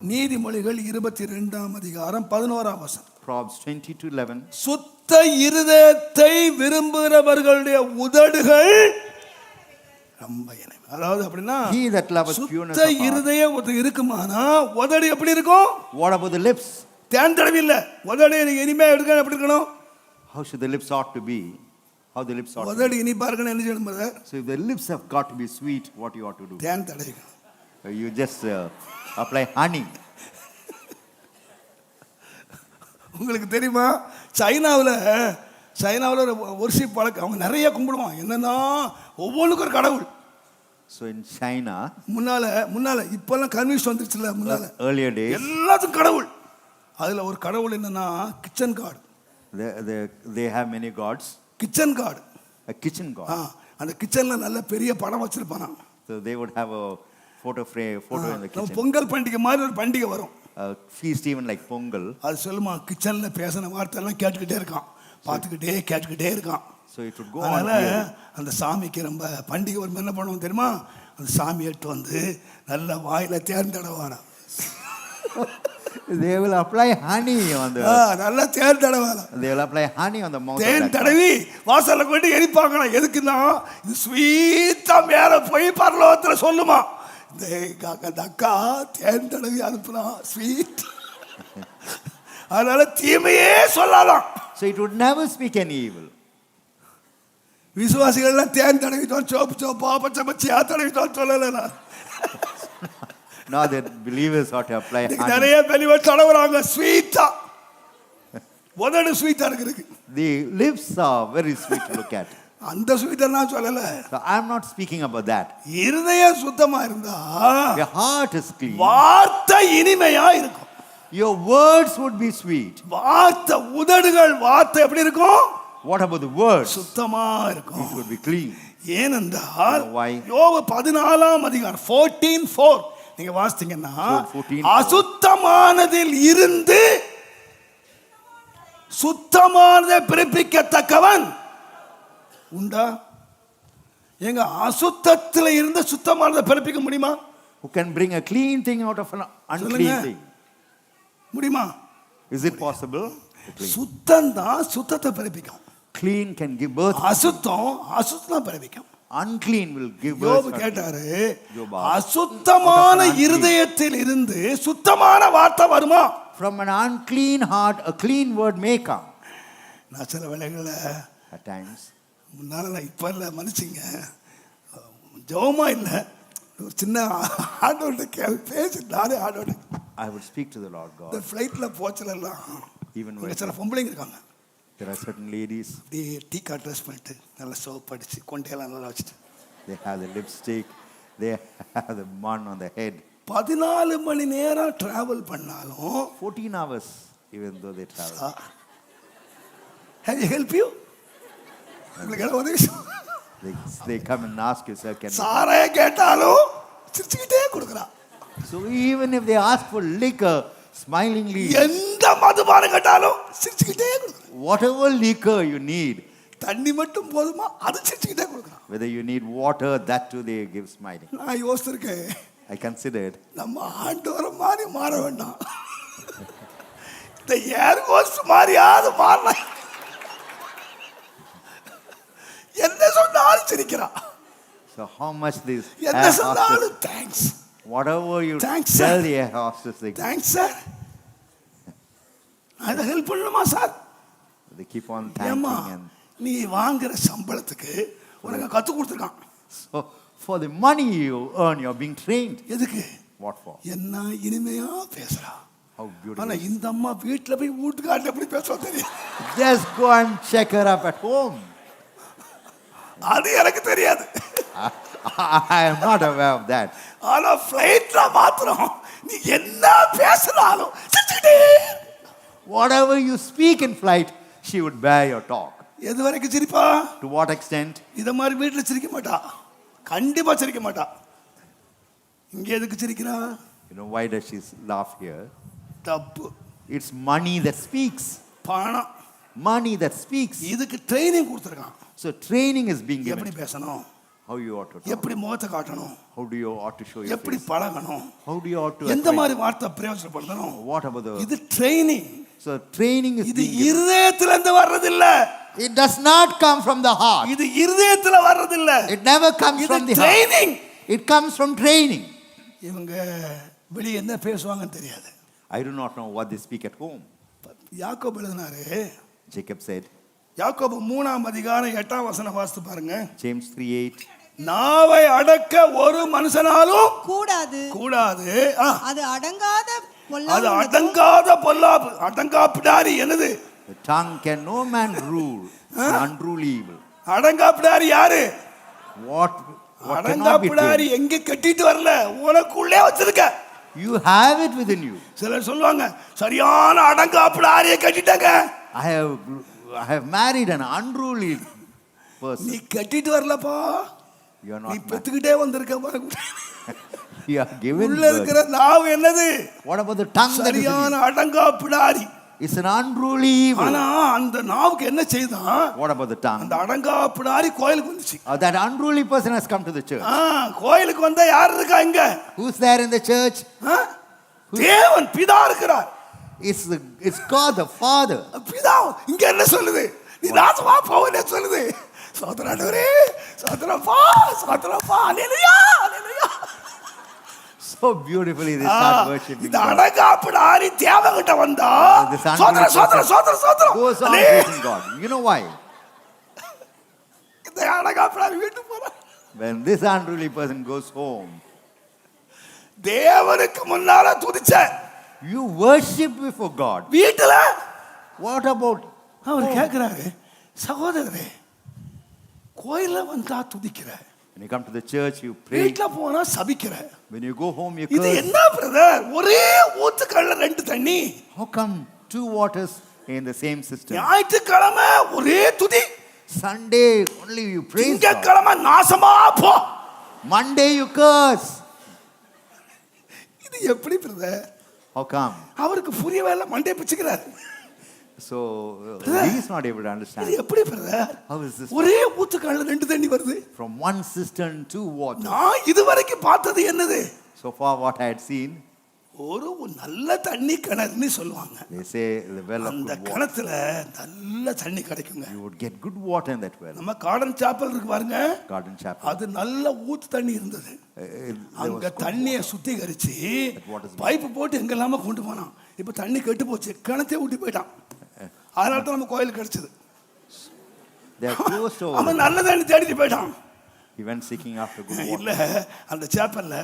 நீதிமொழிகள் இருபத்தி ரெண்டாம் அதிகாரம் பதினோராம் வசனம் Proverbs 20 to 11. சுத்த இருதயத்தை விரும்புகிறவர்களுடைய உதடுகள் ரொம்ப இனிமை. அதாவது அப்படின்னா He that loveth pureness சுத்த of heart. இருதயம் ஒருத்தர் இருக்குமானா உதடு எப்படி இருக்கும் What about the lips? தேன் தடவி இல்ல உதடு எனக்கு இனிமையா எடுக்க எப்படி இருக்கணும் How should the lips ought to be? How the lips ought to be? உதடு இனிப்பா இருக்கணும் என்ன செய்யணும் brother? So if the lips have got to be sweet, what you ought to do? Than தடவிக்கணும் Uh, You just uh, apply honey. உங்களுக்கு தெரியுமா? சைனாவில் சைனாவில் ஒரு ஒர்ஷிப் பழக்கம் அவங்க நிறைய கும்பிடுவாங்க. என்னன்னா ஒவ்வொன்றுக்கும் ஒரு கடவுள். So in China, முன்னால முன்னால இப்பெல்லாம் கன்வின்ஸ் வந்துருச்சுல முன்னால. Earlier days, எல்லாத்துக்கும் கடவுள். அதுல ஒரு கடவுள் என்னன்னா kitchen god they have many gods. Kitchen god A kitchen god. ஆ அந்த கிச்சன்ல நல்ல பெரிய படம் வச்சிருப்பானா So they would have photo in the நம்ம kitchen. பொங்கல் பண்டிகை மாதிரி ஒரு பண்டிகை வரும் feast even like Pongal. அது சொல்லுமா கிச்சன்ல பேசின வார்த்தை எல்லாம் கேட்டுக்கிட்டே இருக்கான் பார்த்துக்கிட்டே கேட்டுக்கிட்டே இருக்கான் would go on அதனால. அந்த சாமிக்கு ரொம்ப பண்டிகை வரும் என்ன பண்ணுவோம் தெரியுமா அந்த சாமி எடுத்து வந்து நல்ல வாயில தேன் தடவானா They will apply honey on the. நல்லா தேன் தடவானா They will apply honey on the mouth. தேன். தடவி வாசல்ல கொண்டு எரிப்பாங்களாம் எதுக்குன்னா இது ஸ்வீட்டா மேல போய் பரலோகத்துல சொல்லுமா இந்த க- அந்த அக்கா தேன் தடவி அனுப்புனா ஸ்வீட் அதனால தீமையே சொல்லலாம் So it would never speak any evil. விசுவாசிகள் எல்லாம் தேன் தடவிட்டோம் சோப்பு சோப்பா பச்சை பச்சையா தடவிட்டோம் சொல்லல நான் Now that believers ought to apply. நிறைய பெரியவர் தடவுறாங்க ஸ்வீட்டா உதடு ஸ்வீட்டா இருக்கு lips are very sweet to look at. அந்த ஸ்வீட்டை நான் சொல்லல So I'm not speaking about that. இருதயம் சுத்தமா இருந்தா Your heart is clean. வார்த்தை இனிமையா இருக்கும் Your words would be sweet. வார்த்தை உதடுகள் வார்த்தை எப்படி இருக்கும் What about the words? சுத்தமா இருக்கும் It would be clean. ஏனென்றால்? யோபு பதினாலாம் அதிகாரம் ஃபோர்டீன் ஃபோர் நீங்க வாசித்தீங்கன்னா Job 14:4. அசுத்தமானதில் இருந்து சுத்தமானதை பிறப்பிக்கத்தக்கவன் உண்டா எங்க அசுத்தத்தில் இருந்து சுத்தமானதை பிறப்பிக்க முடியுமா Who can bring a clean thing out of an unclean thing? முடியுமா Is it possible? சுத்தம் தான் சுத்தத்தை பிறப்பிக்கும் Clean can give birth. அசுத்தம் அசுத்தம் பிறப்பிக்கும் Unclean will give யோபு. கேட்டாரு. அசுத்தமான. இருதயத்தில் இருந்து சுத்தமான வார்த்தை வருமா From an unclean heart, a clean word may come. நான் சில வேளைகளில் At times, முன்னால நான் இப்போ இல்லை மன்னிச்சிங்க. ஜோமா இல்லை. ஒரு சின்ன ஆண்டோட கே பேசி நானே ஆண்டோட I would speak to the Lord இந்த God. ஃப்ளைட்டில் போச்சலாம் when சில பொம்பளைங்க இருக்காங்க. there are certain ladies, அப்படியே டீக்கா ட்ரெஸ் பண்ணிட்டு நல்லா சோப் அடிச்சு கொண்டையெல்லாம் நல்லா வச்சுட்டு. They have the lipstick, they have the bun on the head. பதினாலு மணி நேரம் டிராவல் பண்ணாலும் 14 hours, even though they travel. Have you help you உங்களுக்கு என்ன உதவி They, come and ask you, sir, can சாராய கேட்டாலும் சிரிச்சுக்கிட்டே கொடுக்குறான் So even if they ask for liquor, smilingly, எந்த மதுபானம் கேட்டாலும் சிரிச்சுக்கிட்டே கொடுக்குறான் whatever liquor you need, தண்ணி மட்டும் போதுமா? அது சிரிச்சுக்கிட்டே கொடுக்குறான் whether you need water, that too they give smiling. நான் யோசிச்சிருக்கேன். I considered. நம்ம ஆண்டவரை மாதிரி மாற வேண்டாம். இந்த ஏர் ஹோஸ்ட் மாதிரியாவது மாறலாம் என்ன சொன்னாலும் சிரிக்கிறான் so how much this என்ன சொன்னாலும் thanks whatever you Thanks, tell sir. air hostess, thanks sir அதை ஹெல்ப் பண்ணணுமா sir they keep on thanking and நீ வாங்குற சம்பளத்துக்கு உனக்கு கற்றுக் கொடுத்துருக்கான் so for the money you earn, you're being trained. எதுக்கு What for? என்ன இனிமையா பேசுறா How ஆனா beautiful. இந்த அம்மா வீட்டுல போய் வீட்டுக்காட்டு எப்படி பேசுவா தெரியும் Just go and check her up at home. அது எனக்கு தெரியாது I am not aware of that. ஆனா பிளைட்ல மாத்திரம் நீ என்ன பேசினாலும் இரு. Whatever you speak in flight, she would bear your talk. எது வரைக்கும் சிரிப்பா To what extent? இத மாதிரி வீட்டுல சிரிக்க மாட்டா கண்டிப்பா சிரிக்க மாட்டா இங்க எதுக்கு சிரிக்கிறா You know, why does she laugh here? தப்பு It's money that speaks. பணம் Money that speaks. இதுக்கு ட்ரைனிங் கொடுத்துருக்கான் So training is being எப்படி. பேசணும் how you ought to talk, எப்படி முகத்தை காட்டணும் how do you ought to show your எப்படி பழகணும் how do you ought to எந்த மாதிரி வார்த்தை பிரயோஜனப்படுத்தணும் about the இது ட்ரைனிங் so training is இது being given. இருதயத்துல இருந்து வர்றதில்ல It does not come from the heart. இது இருதயத்துல வர்றதில்ல It never comes from the heart. Training It comes from training. இவங்க வெளியே என்ன பேசுவாங்கன்னு தெரியாது I do not know what they speak at home. யாக்கோபு எழுதினாரு Jacob said, யாக்கோபு மூணாம் அதிகாரம் எட்டாம் வசனம் வாசித்து பாருங்க. James 3 8, நாவை அடக்க ஒரு மனுஷனாலும் கூடாது. கூடாது. அது அடங்காத அது அடங்காத பொல்லாப்பு. அடங்கா பிடாரி என்னது? The tongue can no man rule, unruly evil. அடங்கா பிடாரி யாரு? What, what அடங்கா பிடாரி எங்க கட்டிட்டு வரல? உனக்குள்ளே வச்சிருக்க. You have it within you. சிலர் சொல்லுவாங்க சரியான அடங்கா பிடாரிய கட்டிட்டாங்க. I have, I have married an unruly person. நீ கட்டிட்டு வரலப்பா நீ. பெத்துக்கிட்டே வந்திருக்க பாருங்க உள்ள. இருக்கிற நாவு என்னது is in சரியான? அடங்கா பிடாரி It's an unruly. ஆனா அந்த நாவுக்கு என்ன செய்தான் What about the tongue? அந்த அடங்கா பிடாரி கோயிலுக்கு வந்துச்சு Uh, that unruly person has come to the church. ஆ, கோயிலுக்கு வந்தா யார் இருக்கா இங்க Who's there in the church? தேவன் பிதா இருக்கிறார் It's, the, it's God the Father. பிதா இங்க என்ன சொல்லுது நீ நாசமா போவனே சொல்லுது சோதராடவரே சோதரப்பா சோதரப்பா hallelujah hallelujah So beautifully they start worshipping இந்த God. அடங்காப்பிடாரி தேவகிட்ட வந்தா This சோதர unruly சோதர person சோதர சோதர Goes on அலே, praising God. You know why? இந்த அடங்காப்பிடாரி வீட்டுக்கு போற When this unruly person goes home, தேவனுக்கு முன்னால துதிச்ச you worship before God. வீட்டுல What about அவர் கேக்குறாரு சகோதரரே கோயில்ல வந்தா துதிக்கிற when you come to the church, you pray. வீட்டுல போனா சபிக்கிற When you go home, you இது curse. என்ன பிரதர் ஒரே ஊத்துக்கல்ல ரெண்டு தண்ணி How come two waters in the same system? ஞாயிற்றுக்கிழமை ஒரே துதி Sunday only you praise God. திங்கக்கிழமை நாசமா போ Monday you curse. இது எப்படி பிரதர் How come? அவருக்கு புரியவே இல்லை மண்டே பிச்சுக்கிறாரு So uh, he is not able to இது understand. எப்படி பிரதர் How is this ஒரே ஊத்துக்கல்ல ரெண்டு தண்ணி வருது from one cistern to water? நான் இதுவரைக்கும் பார்த்தது என்னது So far, what I had seen, ஒரு நல்ல தண்ணி கிணறுன்னு சொல்லுவாங்க they say the well of அந்த good water. கிணத்துல நல்ல தண்ணி கிடைக்குங்க You would get good water in that well. நம்ம கார்டன் சாப்பல் இருக்கு பாருங்க Garden chapel. அது நல்ல ஊத்து தண்ணி இருந்தது Uh, there was அங்க தண்ணியை சுத்திகரிச்சு பைப்பு போட்டு எங்கெல்லாம கொண்டு போனான் இப்ப தண்ணி கெட்டு போச்சு கிணத்தே ஊட்டி போயிட்டான் அதனால தான் நம்ம கோயில் கிடைச்சது They are closed over. அவன் நல்ல தண்ணி தேடிட்டு போயிட்டான் He went seeking after good water. இல்ல அந்த சேப்பல்ல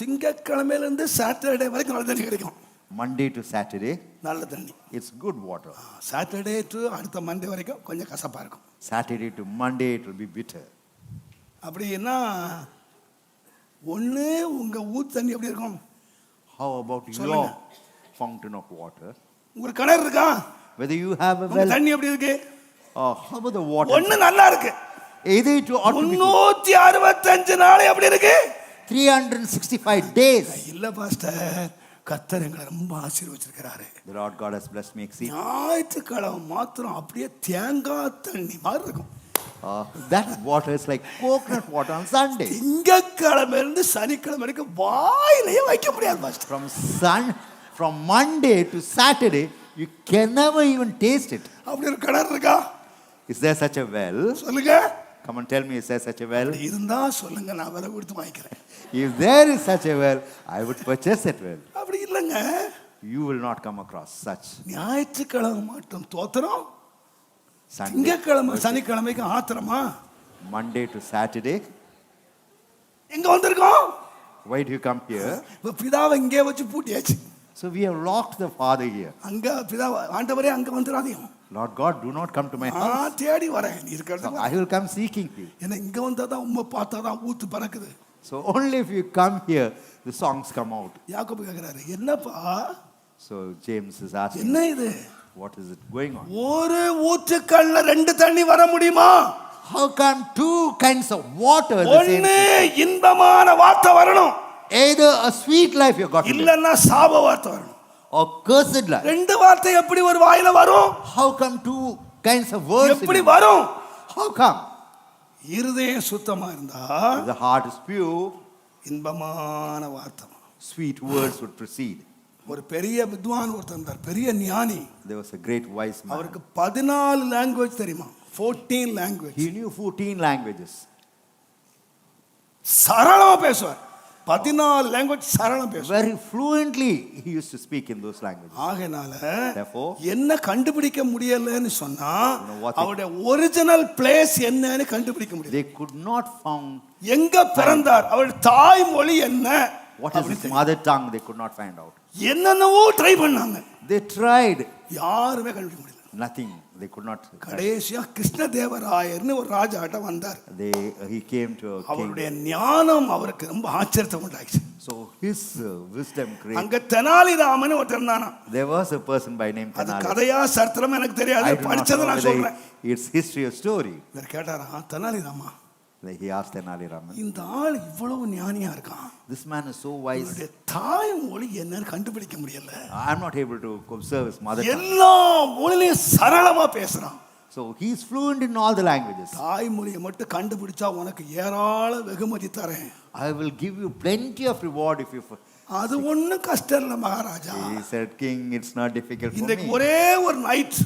திங்கக்கிழமையில இருந்து சாட்டர்டே வரைக்கும் நல்ல தண்ணி கிடைக்கும் Monday to Saturday, நல்ல தண்ணி it's good water. Saturday to அடுத்த மண்டே வரைக்கும் கொஞ்சம் கசப்பா இருக்கும் Saturday to Monday, it will be bitter. அப்படின்னா ஒண்ணு உங்க ஊத்து தண்ணி எப்படி இருக்கும் about சொல்லுங்க. your fountain of water? உங்களுக்கு கிணறு இருக்கா a உங்க well, தண்ணி எப்படி இருக்கு about the water? ஒண்ணு நல்லா இருக்கு Either it ought to be good. நாள் எப்படி இருக்கு 365 days. இல்ல பாஸ்டர் கத்தர் எங்களை ரொம்ப ஆசீர்வச்சிருக்கிறாரு The Lord God has blessed me exceedingly. ஞாயிற்றுக்கிழமை மாத்திரம் அப்படியே தேங்காய் தண்ணி மாதிரி இருக்கும் Uh, that water is like coconut water on Sunday. திங்கக்கிழமை இருந்து சனிக்கிழமை வரைக்கும் வாயிலேயே வைக்க முடியாது pastor From sun, from Monday to Saturday, you can never even taste it. அப்படி ஒரு கிணறு இருக்கா Is there such a well? சொல்லுங்க Come and tell me, is there such a well? இருந்தா சொல்லுங்க நான் விலை கொடுத்து வாங்கிக்கிறேன் If there is such a well, I would purchase that well. அப்படி இல்லைங்க You will not come across such ஞாயிற்றுக்கிழமை மட்டும் தோத்திரம் Sunday, திங்கக்கிழமை சனிக்கிழமைக்கு ஆத்திரமா Monday to Saturday. எங்க வந்திருக்கோம் Why do you come here? இப்ப பிதாவை இங்கே வச்சு பூட்டியாச்சு So we have locked the Father here. அங்க பிதாவை ஆண்டவரே அங்க வந்துடாதீங்க Lord God, do not come to my house. நான் தேடி வரேன் இருக்கிறது I will come seeking you. ஏன்னா இங்க வந்தா தான் உண்மை பார்த்தா தான் ஊத்து பறக்குது So only if you come here, the songs come out. யாக்கோபு கேக்குறாரு என்னப்பா So James is asking, என்ன இது what is it going on? ஒரு ஊற்றுக்கல்ல ரெண்டு தண்ணி வர முடியுமா How come two kinds of water in the same ஒண்ணு இன்பமான வார்த்தை வரணும் Either a sweet life you got இல்லன்னா சாப வார்த்தை வரணும் cursed life. ரெண்டு வார்த்தை எப்படி ஒரு வாயில வரும் How come two kinds of words? in எப்படி? வரும் How come? இருதயம் சுத்தமா இருந்தா the heart is pure, இன்பமான வார்த்தை sweet words would proceed. ஒரு பெரிய வித்வான் ஒருத்தர் இருந்தார் பெரிய ஞானி There was a great wise man. அவருக்கு பதினாலு லாங்குவேஜ் தெரியுமா fourteen language He knew 14 languages. சரளமா பேசுவார் பதினாலு லாங்குவேஜ் சரளம் Very fluently, he used to speak in those languages. ஆகைனால Therefore, என்ன கண்டுபிடிக்க முடியலன்னு சொன்னா அவருடைய ஒரிஜினல் பிளேஸ் என்னன்னு கண்டுபிடிக்க முடியல they could not found எங்க பிறந்தார் அவருடைய தாய்மொழி என்ன what is his mother tongue, they could not find out. என்னென்னவோ ட்ரை பண்ணாங்க They tried, யாருமே கண்டுபிடிக்க முடியல nothing. They could not. கடைசியா கிருஷ்ணதேவராயர்னு ஒரு ராஜாட்ட வந்தார் came to a king. அவருடைய ஞானம் அவருக்கு ரொம்ப ஆச்சரியத்தை உண்டாச்சு So his uh, wisdom great. அங்க தெனாலிராமன் ஒருத்தர் இருந்தானா There was a person by name அது Tenali. கதையா சரித்திரம் எனக்கு தெரியாது படிச்சதை நான் சொல்றேன் it's history or story. இவர் கேட்டாரா தெனாலிராமா He asked. இந்த ஆள் இவ்வளவு ஞானியா இருக்கான் This man is so wise. இவருடைய தாய் மொழி என்னன்னு கண்டுபிடிக்க முடியல I'm not able to observe his mother tongue. எல்லா மொழிலையும் சரளமா பேசுறான் So he's fluent in all the languages. தாய் மொழியை மட்டும் கண்டுபிடிச்சா உனக்கு ஏராள வெகுமதி தரேன் I will give you plenty of reward if you. அது ஒண்ணும் கஷ்டம் இல்லை Maharaja He said, King, it's not difficult for இன்றைக்கு me. ஒரே ஒரு night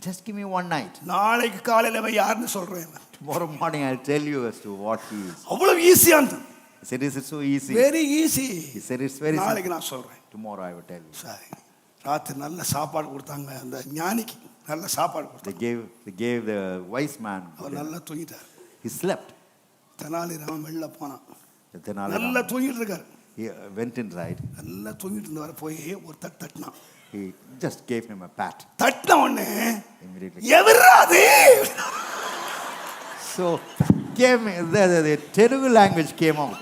Just give me one night. நாளைக்கு காலையில அவன் யாருன்னு சொல்றேன் Tomorrow morning I'll tell you as to what he is. அவ்வளவு ஈஸியா இருந்தது He said, Is it so easy? Very easy He said, It's very நாளைக்கு simple. நான் சொல்றேன் Tomorrow I will tell you. சரி ராத்திரி நல்ல சாப்பாடு கொடுத்தாங்க அந்த ஞானிக்கு நல்ல சாப்பாடு They கொடுத்தாங்க gave, they gave the wise man. அவர் நல்லா தூங்கிட்டார் He slept. தெனாலிராமன் வெளில போனான் Tenali நல்லா Raman. தூங்கிட்டு இருக்காரு He uh, went inside. நல்லா தூங்கிட்டு இருந்தவரை போய் ஒரு தட்டு தட்டினான் He just gave him a pat தட்டின உடனே immediately. எவராது So came the, the, the Telugu language came out.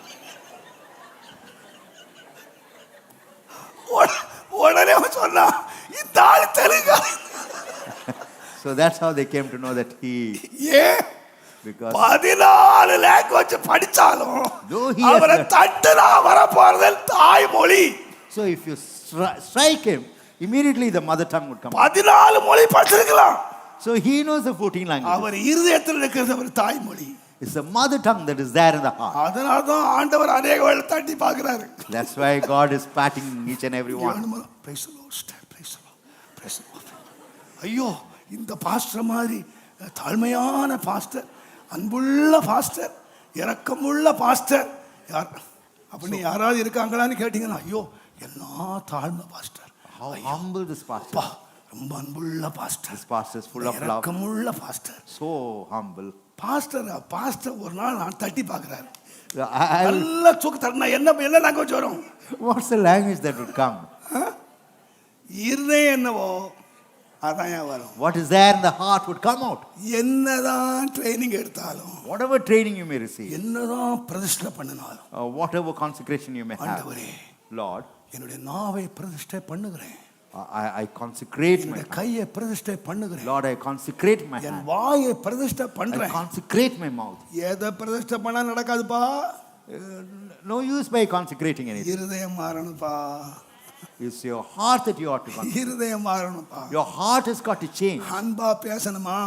உட- உடனே அவன் சொன்னான் இந்த ஆள் Telugu So that's how they came to know that he ஏன் because பதினாலு லாங்குவேஜ் படிச்சாலும் Though he has அவரை got- தட்டுனா வரப்போறது தாய்மொழி so if you stri- strike him, immediately the mother tongue would come. பதினாலு மொழி படிச்சிருக்கலாம் So he knows the 14 languages. அவர் இருதயத்தில் இருக்கிறது அவர் தாய்மொழி It's the mother tongue that is there in the heart. அதனால தான் ஆண்டவர் அநேக வேளை தட்டி பார்க்கிறாரு That's why God is patting each and every one. Praise the Lord, stand, praise the Lord, praise the Lord. ஐயோ இந்த பாஸ்டர் மாதிரி தாழ்மையான பாஸ்டர் அன்புள்ள பாஸ்டர் இரக்கமுள்ள பாஸ்டர் யார் அப்படின்னு யாராவது இருக்காங்களான்னு கேட்டீங்கன்னா ஐயோ என்ன தாழ்மை pastor How humble this pastor. ரொம்ப அன்புள்ள pastor is full of love. இரக்கமுள்ள pastor So humble. Pastor pastor ஒரு நாள் நான் தட்டி பார்க்குறாரு நல்லா தூக்கு தட்டினா என்ன என்ன லாங்குவேஜ் வரும் what's the language that would come? இருதயம் என்னவோ அதான் வரும் What is there in the heart would come out. என்னதான் ட்ரைனிங் எடுத்தாலும் Whatever training you may receive, என்னதான் பிரதிஷ்டை பண்ணினாலும் uh, whatever consecration you may have, ஆண்டவரே Lord, என்னுடைய நாவை பிரதிஷ்டை பண்ணுகிறேன் I, I consecrate my tongue. கையை பிரதிஷ்டை பண்ணுகிறேன் Lord, I consecrate my N hand. வாயை பிரதிஷ்டை I பண்றேன் consecrate my mouth. எதை பிரதிஷ்டை பண்ணா நடக்காதுப்பா Uh, no use by consecrating anything. இருதயம் மாறணும்ப்பா It's your heart that you ought to consecrate. இருதயம் மாறணும்ப்பா Your heart has got to change. அன்பா பேசணுமா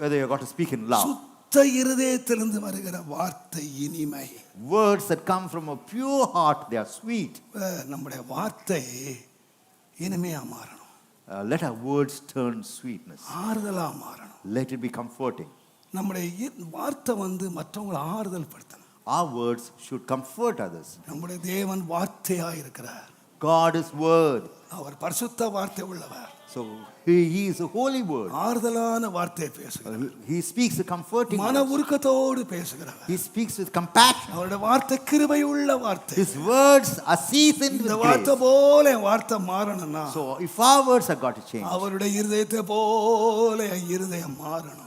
Whether you got to speak in love. சுத்த இருதயத்திலிருந்து வருகிற வார்த்தை இனிமை Words that come from a pure heart, they are sweet. அஹ், நம்முடைய வார்த்தை இனிமையா மாறணும் Uh, let our words turn sweetness. ஆறுதலா மாறணும் Let it be comforting. நம்முடைய வார்த்தை வந்து மற்றவங்களை ஆறுதல் படுத்தணும் Our words should comfort others. நம்முடைய தேவன் வார்த்தையா இருக்கிறார் God is word. அவர் பரிசுத்த வார்த்தை உள்ளவர் So he, he is a holy word. ஆறுதலான வார்த்தையை Uh, பேசுகிறார் he- speaks a comforting மன. உருக்கத்தோடு பேசுகிறவர் He speaks with compassion. அவருடைய வார்த்தை கிருபை உள்ள வார்த்தை His words are seasoned with இந்த வார்த்தை grace. போல என் வார்த்தை மாறணும்னா So if our words have got to change, அவருடைய இருதயத்தை போல என் இருதயம் மாறணும்